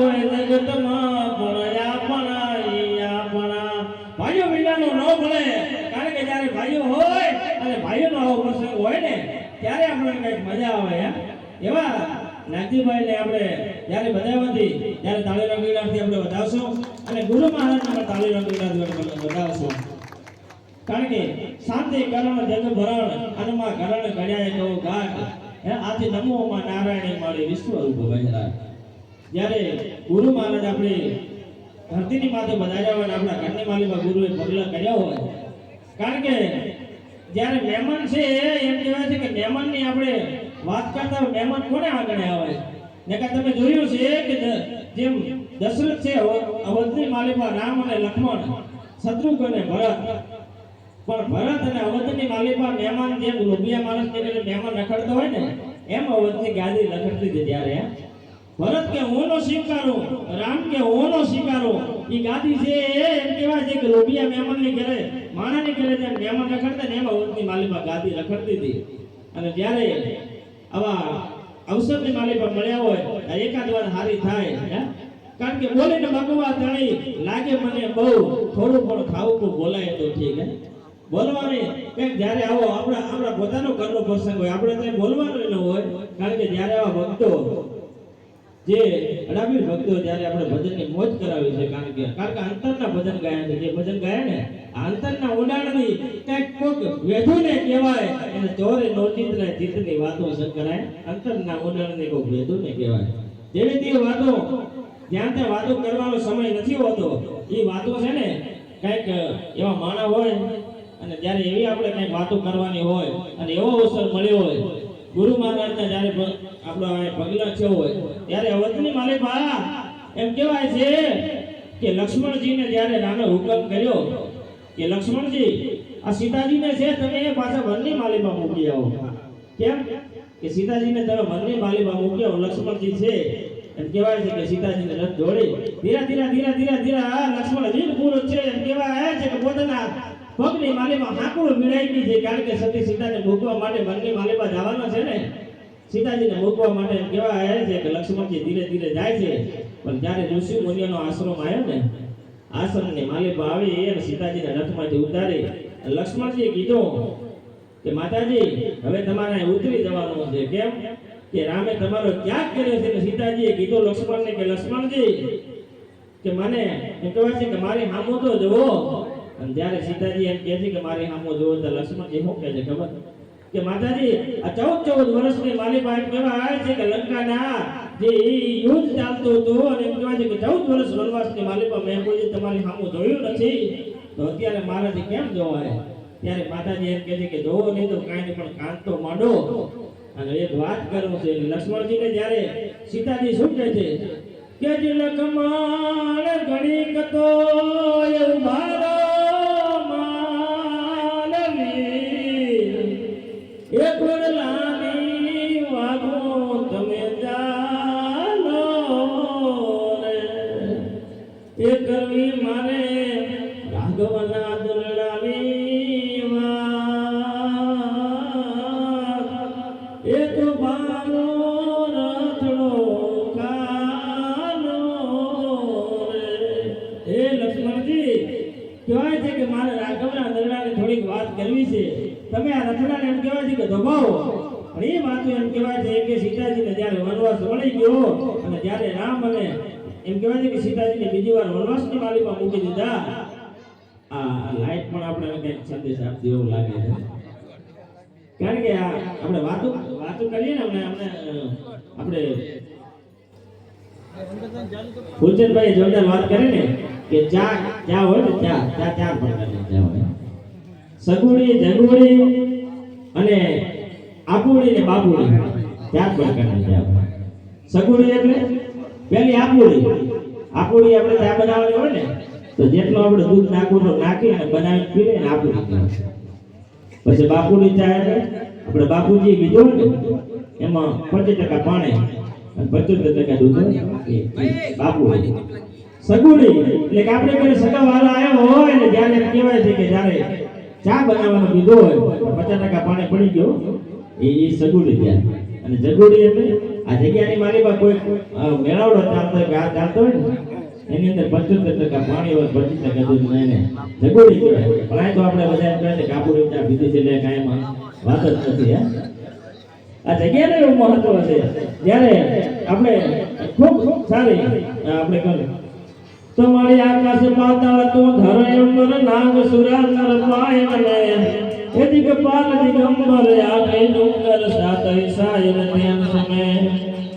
હોય હોય અને ગુરુ મહારાજને તાળી રંગીલાથી વધાવશું. કારણ કે શાંતિ, કરણ જગ ભરણ અનમાં કરણ ઘડ્યાય કહું હે, આથી નમો માં નારાયણ મારી વિશ્વ રૂપ બહેરા જ્યારે ગુરુ મહારાજ આપણે ધરતીની માથે બધાયા હોય આપણા ઘરની માલીમાં ગુરુએ પગલા કર્યા હોય, કારણ કે જ્યારે મહેમાન છે, એમ કહેવાય છે કે મહેમાનની આપણે વાત કરતા હોય, મહેમાન કોને આગળ આવે નકર તમે જોયું છે કે જેમ દશરથ છે અવધની માલિકા રામ અને લક્ષ્મણ, શત્રુઘ્ન અને ભરત પણ ભરત અને અવધની માલિકમાં મહેમાન જેમ લોભિયા માણસ મહેમાન રખડતો હોય ને, એમ અવધની ગાદી રખડતી હતી ત્યારે. ભરત કે ઓનો નો સ્વીકારું, રામ કે ઓનો નો એ ગાદી છે, એમ કહેવાય છે કે લોભિયા મહેમાનની ઘરે માણા ની ઘરે જેમ મહેમાન રખડતા ને એમાં અવધની માલિકા ગાદી રખડતી હતી. અને જ્યારે આવા અવસરની માલિકા મળ્યા હોય એકાદ વાર હારી થાય, હે? કારણ કે બોલીને ભગવા તણી લાગે મને બહુ થોડું પણ ખાવું તો બોલાય તો ઠીક, હે? બોલવાની, કંઈક જ્યારે આવો આપણા આપણા પોતાનો ઘરનો પ્રસંગ હોય, આપણે ત્યાં બોલવાનું ન હોય, કારણ કે જ્યારે આવા ભક્તો જે અડાબીર ભક્તો જ્યારે આપણે ભજનની મોજ કરાવી છે, કારણ કે કારણ કે અંતરના ભજન ગાયા છે. જે ભજન ગાયા ને અંતરના ઊંડાણની કંઈક કોક વેધુને કહેવાય. અને ચોરે નોચિત્ર ચિત્તની વાતો સંકળાય. અંતરના ઊંડાણની કોક વેધુને કહેવાય. જેવી તે વાતો, જ્યાં ત્યાં વાતો કરવાનો સમય નથી હોતો, એ વાતો છે ને કંઈક એવા માણા હોય, અને જ્યારે એવી આપણે કંઈક વાતો કરવાની હોય, અને એવો અવસર મળ્યો હોય ગુરુ મહારાજના જ્યારે આપણો પગલા છે હોય, ત્યારે અવધની માલિકા એમ કહેવાય છે કે લક્ષ્મણજીને જ્યારે રામે હુકમ કર્યો, કે લક્ષ્મણજી, આ સીતાજીને છે તમે એ પાછા વનની માલિકમાં મૂકી આવો. કેમ? કે સીતાજીને તમે વનની માલિકા મૂકી આવો, લક્ષ્મણજી છે. એમ કહેવાય છે કે સીતાજીને રથ દોડી, ધીરા ધીરા ધીરા ધીરા ધીરા લક્ષ્મણજી પૂરો છે, એમ કહેવાય છે કે પોતાના પગની માલીમાં હાંકડું મિલાઈ ગઈ છે, કારણ કે સતી સીતાને મૂકવા માટે વનની માલીમાં જવાના છે ને. સીતાજીને મૂકવા માટે કેવા આવ્યા છે કે લક્ષ્મણજી ધીરે ધીરે જાય છે. પણ જ્યારે ઋષિ મુનિઓનો આશ્રમ આવ્યો ને, આશ્રમની માલિકા આવી અને સીતાજીને રથમાંથી ઉતારી, લક્ષ્મણજીએ કીધું કે માતાજી, હવે તમારે ઉતરી જવાનું છે. કેમ? કે રામે તમારો ત્યાગ કર્યો છે સીતાજીએ કીધું લક્ષ્મણને કે, લક્ષ્મણજી, કે મને કહેવાય છે કે મારી હામો તો જુઓ અને જ્યારે સીતાજી એમ કહે છે કે મારી હામો જોવો તો લક્ષ્મણજી શું કહે છે ખબર? કે માતાજી, આ ચૌદ ચૌદ વર્ષની માલિકા એમ આવે છે કે લંકાના જે યુદ્ધ ચાલતું હતું અને એમ કહેવાય છે કે ચૌદ વર્ષ વનવાસની માલિકા મેં કોઈ તમારી સામું જોયું નથી. તો અત્યારે મારાથી કેમ જોવાય? ત્યારે માતાજી એમ કહે છે કે જોવો નહીં તો કાંઈ નહીં, પણ કાન તો માંડો. અને એક વાત કરું છે લક્ષ્મણજીને જ્યારે સીતાજી શું કહે છે? કે દિલ કમાલ ઘણી કતો મારો લક્ષ્મણજી કહેવાય છે કે મારે રાઘવના દરડાની થોડીક વાત કરવી છે. તમે આ રથડાને એમ કહેવાય છે કે દબાવો. પણ એ વાતો એમ કહેવાય છે કે સીતાજીને જ્યારે વનવાસ વળી ગયો અને જ્યારે રામ અને એમ કહેવાય છે કે સીતાજીને બીજી વાર વનવાસની માલીમાં મૂકી દીધા. આ લાઈટ પણ આપણે કંઈક સંદેશ આપતી એવું લાગે છે. કારણ કે આ આપણે વાતો વાતો કરીએ ને આપણે આપણે ફૂલચંદભાઈ જોરદાર વાત કરે ને. કે ચા ચા હોય ને ચા ત્યાં ચાર પ્રકારની ચા હોય. સગુડી જગુણી અને આપુડી ને બાબુણી ચાર પ્રકારની ચા હોય સગુડી એટલે પેલી આપુડી આપુડી આપણે ચા બનાવવાની હોય ને, તો જેટલું આપણે દૂધ નાખવું તો નાખી અને બનાવી પીને અને આપુડી કહેવાય. પછી બાપુની ચા એટલે આપણે બાપુજી કીધું ને, એમાં પચીસ ટકા પાણી અને પચોતેર ટકા દૂધ બાપુ સગુડી એટલે કે આપણે કોઈ સગા વાળા આવ્યો હોય ને જ્યારે કહેવાય છે કે જ્યારે ચા બનાવવાનું કીધો હોય પચાસ ટકા પાણી પડી ગયો. એ એ સગુડી ત્યાં અને જગુડી એટલે આ જગ્યાની માલિકા કોઈ મેળાવડો ચાલતો હોય આ ચાલતો હોય ને, એની અંદર પંચોતેર ટકા પાણી હોય, પચીસ ટકા દૂધ એને જગુડી કહેવાય. પણ આ તો આપણે બધા એમ કહે છે કાપુડી ચા પીધી છે એટલે કાંઈ વાત જ નથી, હે. આ જગ્યાને એવું મહત્વ છે. જ્યારે આપણે ખૂબ સારી આપણે કહ્યું તમારી આકાશ પાતાળ તો ધર અંબર નાગ સુરા નર પાય મને એદિક પાલ દિગંબર આખે ડુંગર સાત સાયન ધ્યાન સમે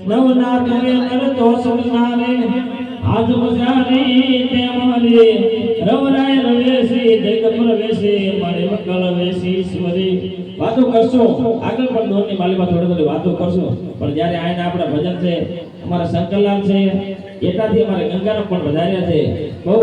નવનાથ રે નર તો સુનારે આજ મજાની તે મારી રવરાય રવેશી જગ પ્રવેશી મારી મંગલ વેશી ઈશ્વરી. વાતો કરશો. આગળ પણ દોરની માલિકા થોડી થોડી વાતો કરશો. પણ જ્યારે આયના આપણા ભજન છે, અમારા શંકરલાલ છે એટલાથી અમારે ગંગાનો પણ વધાર્યા છે. બહુ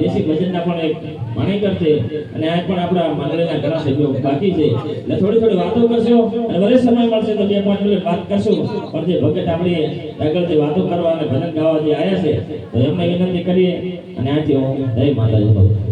દેશી ભજનના પણ એક માણીકર છે અને આ પણ આપણા મંડળીના ઘણા સભ્યો બાકી છે. એટલે થોડી થોડી વાતો કરશો અને વરે સમય મળશે તો બે પાંચ મિનિટ વાત કરશું. પણ જે ભગત આપણે આગળથી વાતો કરવા અને ભજન ગાવા જે આવ્યા છે, તો એમને વિનંતી કરીએ અને આથી હું જય માતાજી